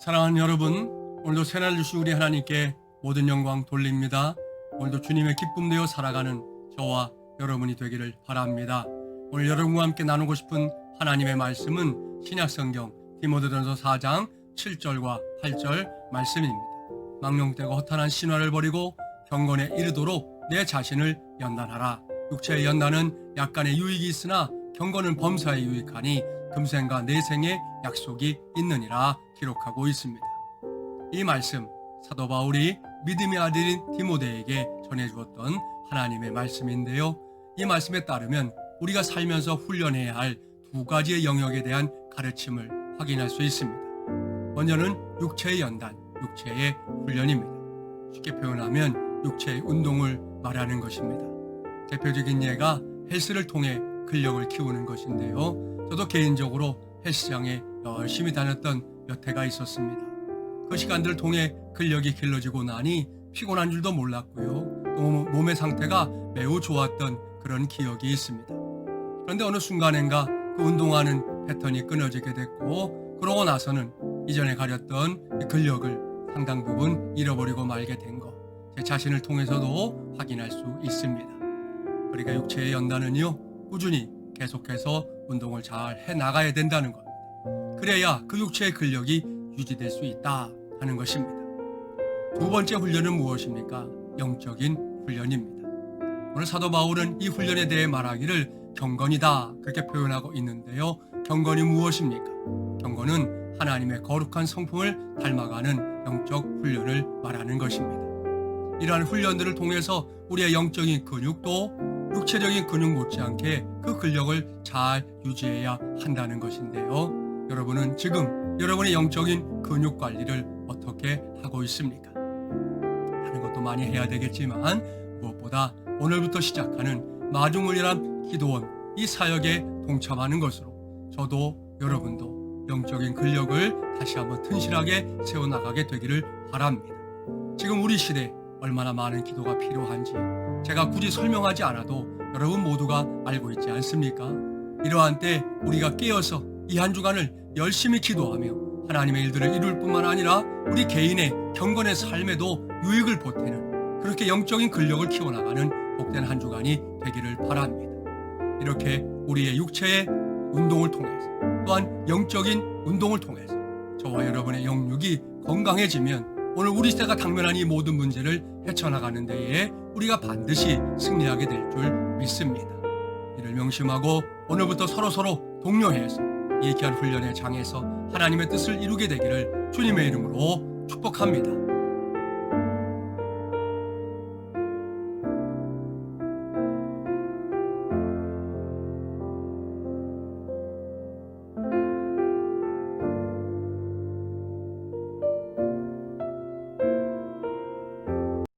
사랑하는 여러분, 오늘도 새날 주신 우리 하나님께 모든 영광 돌립니다. 오늘도 주님의 기쁨 되어 살아가는 저와 여러분이 되기를 바랍니다. 오늘 여러분과 함께 나누고 싶은 하나님의 말씀은 신약성경 디모데전서 4장 7절과 8절 말씀입니다. 망령되고 허탄한 신화를 버리고 경건에 이르도록 내 자신을 연단하라. 육체의 연단은 약간의 유익이 있으나 경건은 범사에 유익하니 금생과 내생의 약속이 있느니라 기록하고 있습니다. 이 말씀 사도 바울이 믿음의 아들인 디모데에게 전해주었던 하나님의 말씀인데요. 이 말씀에 따르면 우리가 살면서 훈련해야 할 두 가지의 영역에 대한 가르침을 확인할 수 있습니다. 먼저는 육체의 연단, 육체의 훈련입니다. 쉽게 표현하면 육체의 운동을 말하는 것입니다. 대표적인 예가 헬스를 통해 근력을 키우는 것인데요. 저도 개인적으로 헬스장에 열심히 다녔던 몇 해가 있었습니다. 그 시간들을 통해 근력이 길러지고 나니 피곤한 줄도 몰랐고요. 또 몸의 상태가 매우 좋았던 그런 기억이 있습니다. 그런데 어느 순간엔가 그 운동하는 패턴이 끊어지게 됐고 그러고 나서는 이전에 가렸던 이 근력을 상당 부분 잃어버리고 말게 된 것, 제 자신을 통해서도 확인할 수 있습니다. 우리가 육체의 연단은요, 꾸준히 계속해서 운동을 잘 해 나가야 된다는 겁니다. 그래야 그 육체의 근력이 유지될 수 있다 하는 것입니다. 두 번째 훈련은 무엇입니까? 영적인 훈련입니다. 오늘 사도 바울은 이 훈련에 대해 말하기를 경건이다 그렇게 표현하고 있는데요. 경건이 무엇입니까? 경건은 하나님의 거룩한 성품을 닮아가는 영적 훈련을 말하는 것입니다. 이러한 훈련들을 통해서 우리의 영적인 근육도 육체적인 근육 못지않게 그 근력을 잘 유지해야 한다는 것인데요. 여러분은 지금 여러분의 영적인 근육 관리를 어떻게 하고 있습니까? 하는 것도 많이 해야 되겠지만 무엇보다 오늘부터 시작하는 마중을이란 기도원 이 사역에 동참하는 것으로 저도 여러분도 영적인 근력을 다시 한번 튼실하게 세워나가게 되기를 바랍니다. 지금 우리 시대 얼마나 많은 기도가 필요한지 제가 굳이 설명하지 않아도 여러분 모두가 알고 있지 않습니까? 이러한 때 우리가 깨어서 이 한 주간을 열심히 기도하며 하나님의 일들을 이룰 뿐만 아니라 우리 개인의 경건의 삶에도 유익을 보태는 그렇게 영적인 근력을 키워나가는 복된 한 주간이 되기를 바랍니다. 이렇게 우리의 육체의 운동을 통해서 또한 영적인 운동을 통해서 저와 여러분의 영육이 건강해지면 오늘 우리 시대가 당면한 이 모든 문제를 헤쳐나가는 데에 우리가 반드시 승리하게 될 줄 믿습니다. 이를 명심하고 오늘부터 서로서로 독려해서 이 귀한 훈련의 장에서 하나님의 뜻을 이루게 되기를 주님의 이름으로 축복합니다.